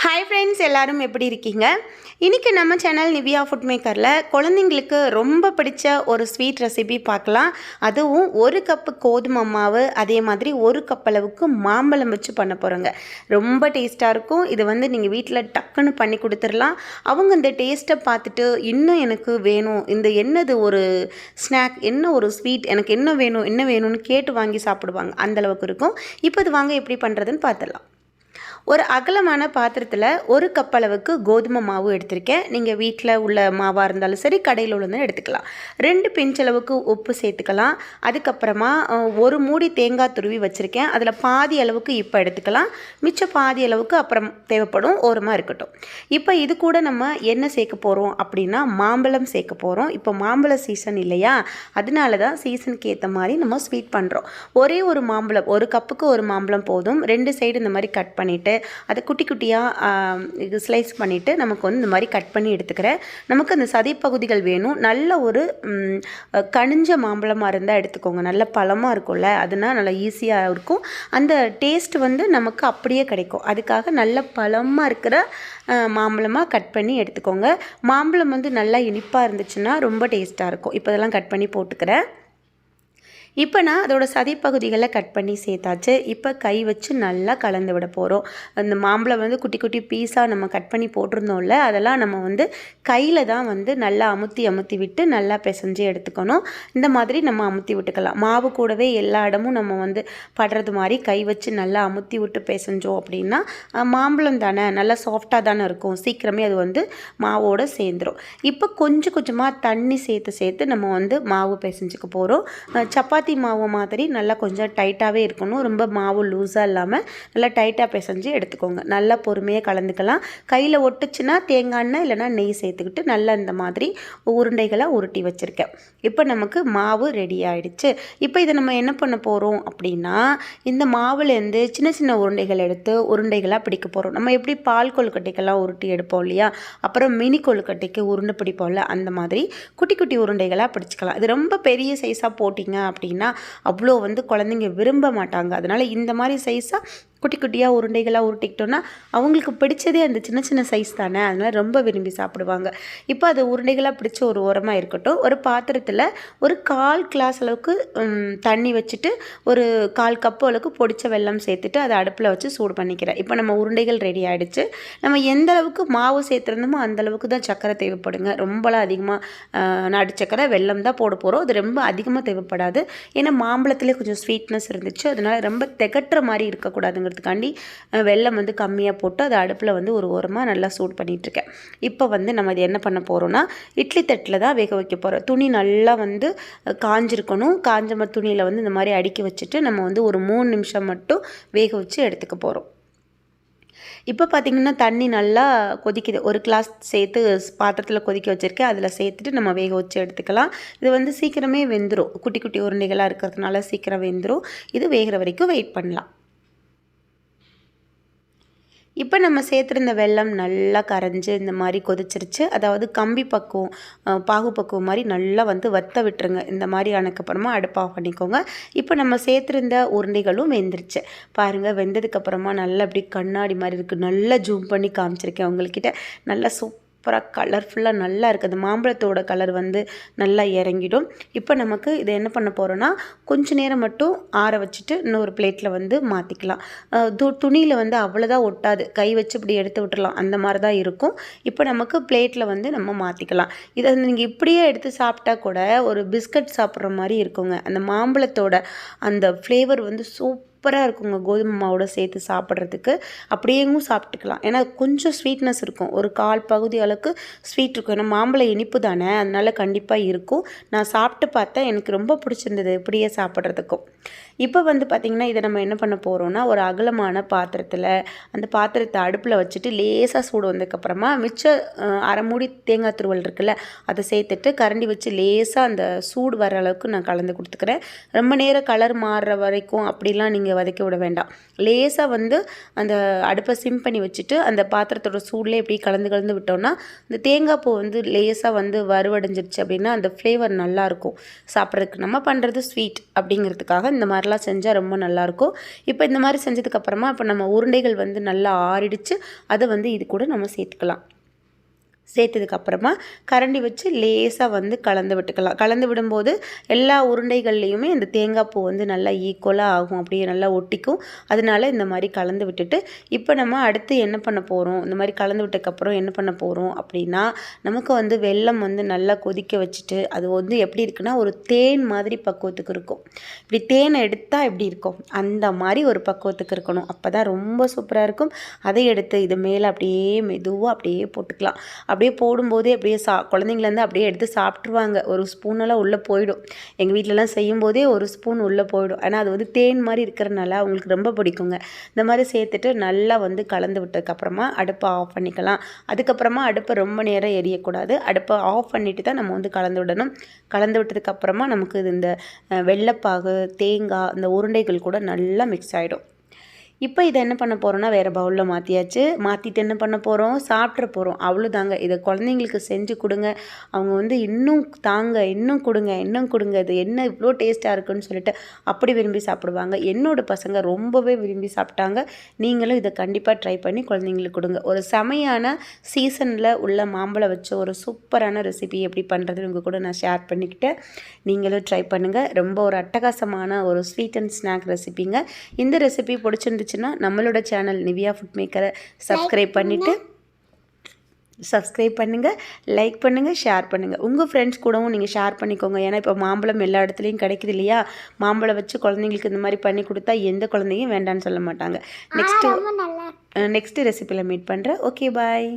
Hi friends எல்லோரும் எப்படி இருக்கீங்க? இன்றைக்கி நம்ம சேனல் நிவியா ஃபுட் மேக்கரில் குழந்தைங்களுக்கு ரொம்ப பிடிச்ச ஒரு ஸ்வீட் ரெசிபி பார்க்கலாம். அதுவும் ஒரு கப்பு கோதுமை மாவு அதே மாதிரி ஒரு கப் அளவுக்கு மாம்பழம் வச்சு பண்ண போகிறோங்க ரொம்ப டேஸ்ட்டாக இருக்கும். இது வந்து நீங்கள் வீட்டில் டக்குன்னு பண்ணி கொடுத்துடலாம். அவங்க இந்த டேஸ்ட்டை பார்த்துட்டு இன்னும் எனக்கு வேணும் இந்த என்னது ஒரு ஸ்நாக் என்ன ஒரு ஸ்வீட் எனக்கு என்ன வேணும் என்ன வேணும்னு கேட்டு வாங்கி சாப்பிடுவாங்க. அந்தளவுக்கு இருக்கும். இப்போ இது வாங்க எப்படி பண்ணுறதுன்னு பார்த்துடலாம். ஒரு அகலமான பாத்திரத்தில் ஒரு கப் அளவுக்கு கோதுமை மாவு எடுத்திருக்கேன். நீங்கள் வீட்டில் உள்ள மாவாக இருந்தாலும் சரி கடையில் உள்ளதும் எடுத்துக்கலாம். ரெண்டு பிஞ்ச் அளவுக்கு உப்பு சேர்த்துக்கலாம். அதுக்கப்புறமா ஒரு மூடி தேங்காய் துருவி வச்சுருக்கேன். அதில் பாதி அளவுக்கு இப்போ எடுத்துக்கலாம். மிச்ச பாதி அளவுக்கு அப்புறம் தேவைப்படும் ஓரமாக இருக்கட்டும். இப்போ இது கூட நம்ம என்ன சேர்க்க போகிறோம் அப்படின்னா மாம்பழம் சேர்க்க போகிறோம் இப்போ மாம்பழ சீசன் இல்லையா? அதனால தான் சீசனுக்கு ஏற்ற மாதிரி நம்ம ஸ்வீட் பண்ணுறோம் ஒரே ஒரு மாம்பழம் ஒரு கப்புக்கு ஒரு மாம்பழம் போதும். ரெண்டு சைடு இந்த மாதிரி கட் பண்ணிவிட்டு அதை குட்டி குட்டியாக இது ஸ்லைஸ் பண்ணிவிட்டு நமக்கு வந்து இந்த மாதிரி கட் பண்ணி எடுத்துக்கிறேன் நமக்கு அந்த சதைப்பகுதிகள் வேணும். நல்ல ஒரு கனிஞ்ச மாம்பழமாக இருந்தால் எடுத்துக்கோங்க. நல்ல பழமாக இருக்கும்ல அதுனால் நல்லா ஈஸியாக இருக்கும். அந்த டேஸ்ட் வந்து நமக்கு அப்படியே கிடைக்கும். அதுக்காக நல்ல பழமாக இருக்கிற மாம்பழமாக கட் பண்ணி எடுத்துக்கோங்க. மாம்பழம் வந்து நல்லா இனிப்பாக இருந்துச்சுன்னா ரொம்ப டேஸ்ட்டாக இருக்கும். இப்போ இதெல்லாம் கட் பண்ணி போட்டுக்கிறேன். இப்போ நான் அதோடய சதைப்பகுதிகளை கட் பண்ணி சேர்த்தாச்சு. இப்போ கை வச்சு நல்லா கலந்து விட போகிறோம் அந்த மாம்பழம் வந்து குட்டி குட்டி பீஸாக நம்ம கட் பண்ணி போட்டிருந்தோம்ல அதெல்லாம் நம்ம வந்து கையில் தான் வந்து நல்லா அமுத்தி அமுத்தி விட்டு நல்லா பிசைஞ்சு எடுத்துக்கணும். இந்த மாதிரி நம்ம அமுத்தி விட்டுக்கலாம். மாவு கூடவே எல்லா இடமும் நம்ம வந்து படுறது மாதிரி கை வச்சு நல்லா அமுத்தி விட்டு பிசைஞ்சோம் அப்படின்னா மாம்பழம் தானே நல்லா சாஃப்டாக தானே இருக்கும். சீக்கிரமே அது வந்து மாவோடு சேர்ந்துரும். இப்போ கொஞ்சம் கொஞ்சமாக தண்ணி சேர்த்து சேர்த்து நம்ம வந்து மாவு பிசைஞ்சுக்க போகிறோம் சப்பாத்தி மாவு மாதிரி நல்லா கொஞ்சம் டைட்டாகவே இருக்கணும். ரொம்ப மாவு லூஸாக இல்லாமல் நல்லா டைட்டாக பிசைஞ்சு எடுத்துக்கோங்க. நல்லா பொறுமையாக கலந்துக்கலாம். கையில் ஒட்டுச்சுன்னா தேங்காய் எண்ணெய் இல்லைன்னா நெய் சேர்த்துக்கிட்டு நல்லா இந்த மாதிரி உருண்டைகளை உருட்டி வச்சுருக்கேன். இப்போ நமக்கு மாவு ரெடி ஆகிடுச்சு இப்போ இதை நம்ம என்ன பண்ண போகிறோம் அப்படின்னா இந்த மாவுலேருந்து சின்ன சின்ன உருண்டைகள் எடுத்து உருண்டைகளாக பிடிக்க போகிறோம் நம்ம எப்படி பால் கொழுக்கட்டைக்கெல்லாம் உருட்டி எடுப்போம் இல்லையா? அப்புறம் மினி கொழுக்கட்டைக்கு உருண்டை பிடிப்போம்ல அந்த மாதிரி குட்டி குட்டி உருண்டைகளாக பிடிச்சிக்கலாம். இது ரொம்ப பெரிய சைஸாக போட்டிங்க அப்படின்னா அவ்வளோ வந்து குழந்தைங்க விரும்ப மாட்டாங்க. அதனால் இந்த மாதிரி சைஸாக குட்டி குட்டியாக உருண்டைகளாக உருட்டிக்கிட்டோன்னா அவங்களுக்கு பிடிச்சதே அந்த சின்ன சின்ன சைஸ் தானே. அதனால் ரொம்ப விரும்பி சாப்பிடுவாங்க. இப்போ அது உருண்டைகளாக பிடிச்ச ஒரு ஓரமாக இருக்கட்டும். ஒரு பாத்திரத்தில் ஒரு கால் கிளாஸ் அளவுக்கு தண்ணி வச்சுட்டு ஒரு கால் கப்பு அளவுக்கு பொடிச்ச வெல்லம் சேர்த்துட்டு அதை அடுப்பில் வச்சு சூடு பண்ணிக்கிறேன் இப்போ நம்ம உருண்டைகள் ரெடி ஆகிடுச்சு நம்ம எந்த அளவுக்கு மாவு சேர்த்துருந்தோமோ அந்த அளவுக்கு தான் சக்கரை தேவைப்படுங்க. ரொம்பலாம் அதிகமாக நாட்டு சக்கரை வெல்லம் தான் போட போகிறோம் அது ரொம்ப அதிகமாக தேவைப்படாது. ஏன்னா மாம்பழத்துலேயே கொஞ்சம் ஸ்வீட்னஸ் இருந்துச்சு. அதனால் ரொம்ப திகட்டுற மாதிரி இருக்கக்கூடாதுங்க. அஹ், வெள்ளம் வந்து கம்மியாக போட்டு அதை அடுப்பில் வந்து ஒரு ஓரமாக நல்லா சூட் பண்ணிகிட்ருக்கேன் இப்போ வந்து நம்ம இது என்ன பண்ண போகிறோன்னா இட்லி தட்டில் தான் வேக வைக்க போகிறோம் துணி நல்லா வந்து காஞ்சிருக்கணும். காஞ்ச ம துணியில் வந்து இந்த மாதிரி அடுக்கி வச்சுட்டு நம்ம வந்து ஒரு மூணு நிமிஷம் மட்டும் வேக வச்சு எடுத்துக்க போகிறோம் இப்போ பார்த்தீங்கன்னா தண்ணி நல்லா கொதிக்குது. ஒரு கிளாஸ் சேர்த்து பாத்திரத்தில் கொதிக்க வச்சுருக்கேன். அதில் சேர்த்துட்டு நம்ம வேக வச்சு எடுத்துக்கலாம். இது வந்து சீக்கிரமே வெந்துடும் குட்டி குட்டி உருண்டைகளாக இருக்கிறதுனால சீக்கிரம் வெந்துடும் இது வேகிற வரைக்கும் வெயிட் பண்ணலாம். இப்போ நம்ம சேர்த்துருந்த வெள்ளம் நல்லா கரைஞ்சி இந்த மாதிரி கொதிச்சிருச்சு. அதாவது கம்பி பக்குவம் பாகு பக்குவம் மாதிரி நல்லா வந்து வத்த விட்டுருங்க. இந்த மாதிரி ஆனதுக்கப்புறமா அடுப்பு ஆஃப் பண்ணிக்கோங்க. இப்போ நம்ம சேர்த்துருந்த உருண்டைகளும் வெந்துருச்சு. பாருங்கள் வெந்ததுக்கப்புறமா நல்லா அப்படி கண்ணாடி மாதிரி இருக்குது நல்லா ஜூம் பண்ணி காமிச்சிருக்கேன் உங்கள்கிட்ட. நல்லா சூப்பராக கலர்ஃபுல்லாக நல்லா இருக்குது. மாம்பழத்தோட கலர் வந்து நல்லா இறங்கிடும். இப்போ நமக்கு இதை என்ன பண்ண போகிறோன்னா கொஞ்ச நேரம் மட்டும் ஆற வச்சுட்டு இன்னொரு பிளேட்டில் வந்து மாற்றிக்கலாம் து துணியில் வந்து அவ்வளோதான் ஒட்டாது. கை வச்சு இப்படி எடுத்து விட்டுறலாம். அந்த மாதிரி தான் இருக்கும். இப்போ நமக்கு பிளேட்டில் வந்து நம்ம மாற்றிக்கலாம் இதை நீங்கள் இப்படியே எடுத்து சாப்பிட்டா கூட ஒரு பிஸ்கட் சாப்பிட்ற மாதிரி இருக்குங்க. அந்த மாம்பழத்தோட அந்த ஃப்ளேவர் வந்து சூப்பராக இருக்குங்க கோதுமை மாவோட சேர்த்து சாப்பிட்றதுக்கு. அப்படியேவும் சாப்பிட்டுக்கலாம். ஏன்னா கொஞ்சம் ஸ்வீட்னஸ் இருக்கும். ஒரு கால் பகுதி அளவுக்கு ஸ்வீட் இருக்கும். ஏன்னா மாம்பழம் இனிப்பு தானே. அதனால் கண்டிப்பாக இருக்கும். நான் சாப்பிட்டு பார்த்தேன். எனக்கு ரொம்ப பிடிச்சிருந்தது இப்படியே சாப்பிட்றதுக்கும். இப்போ வந்து பார்த்திங்கன்னா இதை நம்ம என்ன பண்ண போகிறோம்னா ஒரு அகலமான பாத்திரத்தில் அந்த பாத்திரத்தை அடுப்பில் வச்சுட்டு லேசாக சூடு வந்ததுக்கப்புறமா மிச்ச அஹ், அரை மூடி தேங்காய் துருவல் இருக்குல்ல அதை சேர்த்துட்டு கரண்டி வச்சு லேசாக அந்த சூடு வர அளவுக்கு நான் கலந்து கொடுத்துக்கிறேன். ரொம்ப நேரம் கலர் மாறுற வரைக்கும் அப்படிலாம் நீங்கள் நீங்கள் வதக்கி விட வேண்டாம். லேசாக வந்து அந்த அடுப்பை சிம் பண்ணி வச்சுட்டு அந்த பாத்திரத்தோட சூடில் இப்படி கலந்து கலந்து விட்டோம்னா இந்த தேங்காய் பூ வந்து லேசாக வந்து வறுவடைஞ்சிருச்சு அப்படின்னா அந்த ஃப்ளேவர் நல்லாயிருக்கும் சாப்பிட்றதுக்கு நம்ம பண்ணுறது ஸ்வீட் அப்படிங்கிறதுக்காக இந்த மாதிரிலாம் செஞ்சால் ரொம்ப நல்லாயிருக்கும் இப்போ இந்த மாதிரி செஞ்சதுக்கப்புறமா இப்போ நம்ம உருண்டைகள் வந்து நல்லா ஆறிடுச்சு. அதை வந்து இது கூட நம்ம சேர்த்துக்கலாம். சேர்த்ததுக்கப்புறமா கரண்டி வச்சு லேசாக வந்து கலந்து விட்டுக்கலாம். கலந்து விடும்போது எல்லா உருண்டைகள்லேயுமே இந்த தேங்காய் பூ வந்து நல்லா ஈக்குவலாக ஆகும். அப்படியே நல்லா ஒட்டிக்கும். அதனால இந்த மாதிரி கலந்து விட்டுட்டு இப்போ நம்ம அடுத்து என்ன பண்ண போகிறோம் இந்த மாதிரி கலந்து விட்டதுக்கப்புறம் என்ன பண்ண போகிறோம் அப்படின்னா நமக்கு வந்து வெல்லம் வந்து நல்லா கொதிக்க வச்சுட்டு அது வந்து எப்படி இருக்குன்னா ஒரு தேன் மாதிரி பக்குவத்துக்கு இருக்கும். இப்படி தேனை எடுத்தால் எப்படி இருக்கும்? அந்த மாதிரி ஒரு பக்குவத்துக்கு இருக்கணும். அப்போ தான் ரொம்ப சூப்பராக இருக்கும். அதை எடுத்து இது மேலே அப்படியே மெதுவாக அப்படியே போட்டுக்கலாம். அப்படியே போடும்போதே அப்படியே சா குழந்தைங்கலேருந்து அப்படியே எடுத்து சாப்பிட்ருவாங்க ஒரு ஸ்பூனெல்லாம் உள்ளே போயிடும். எங்கள் வீட்டிலலாம் செய்யும்போதே ஒரு ஸ்பூன் உள்ளே போயிடும். ஏன்னா அது வந்து தேன் மாதிரி இருக்கிறனால அவங்களுக்கு ரொம்ப பிடிக்குங்க. இந்த மாதிரி சேர்த்துட்டு நல்லா வந்து கலந்து விட்டதுக்கப்புறமா அடுப்பை ஆஃப் பண்ணிக்கலாம். அதுக்கப்புறமா அடுப்பை ரொம்ப நேரம் எரியக்கூடாது. அடுப்பை ஆஃப் பண்ணிட்டு தான் நம்ம வந்து கலந்து விடணும். கலந்து விட்டதுக்கப்புறமா நமக்கு இது இந்த வெள்ளைப்பாகு தேங்காய் இந்த உருண்டைகள் கூட நல்லா மிக்ஸ் ஆகிடும் இப்போ இதை என்ன பண்ண போகிறோன்னா வேறு பவுலில் மாற்றியாச்சு மாற்றிட்டு என்ன பண்ண போகிறோம் சாப்பிட்ற போகிறோம் அவ்வளோதாங்க. இதை குழந்தைங்களுக்கு செஞ்சு கொடுங்க. அவங்க வந்து இன்னும் தாங்க இன்னும் கொடுங்க இன்னும் கொடுங்க. இது என்ன இவ்வளோ டேஸ்ட்டாக இருக்குன்னு சொல்லிட்டு அப்படி விரும்பி சாப்பிடுவாங்க. என்னோட பசங்க ரொம்பவே விரும்பி சாப்பிட்டாங்க. நீங்களும் இதை கண்டிப்பாக ட்ரை பண்ணி குழந்தைங்களுக்கு கொடுங்க. ஒரு செமையான சீசனில் உள்ள மாம்பழம் வச்ச ஒரு சூப்பரான ரெசிபி எப்படி பண்ணுறதுன்னு உங்கள் கூட நான் ஷேர் பண்ணிக்கிட்டேன் நீங்களும் ட்ரை பண்ணுங்கள் ரொம்ப ஒரு அட்டகாசமான ஒரு ஸ்வீட் அண்ட் ஸ்நாக் ரெசிபிங்க இந்த ரெசிபி பிடிச்சிருந்துச்சுன்னா நம்மளோட சேனல் நிவியா ஃபுட் மேக்கரை சப்ஸ்கிரைப் பண்ணிவிட்டு சப்ஸ்கிரைப் பண்ணுங்கள் லைக் பண்ணுங்கள் ஷேர் பண்ணுங்கள் உங்கள் ஃப்ரெண்ட்ஸ் கூடவும் நீங்கள் ஷேர் பண்ணிக்கோங்க. ஏன்னா இப்போ மாம்பழம் எல்லா இடத்துலையும் கிடைக்குது இல்லையா? மாம்பழம் வச்சு குழந்தைங்களுக்கு இந்த மாதிரி பண்ணி கொடுத்தா எந்த குழந்தையும் வேண்டான்னு சொல்ல மாட்டாங்க. நெக்ஸ்ட்டு ரொம்ப நல்லா நெக்ஸ்ட் ரெசிபியில் மீட் பண்ணுறேன் ஓகே பாய்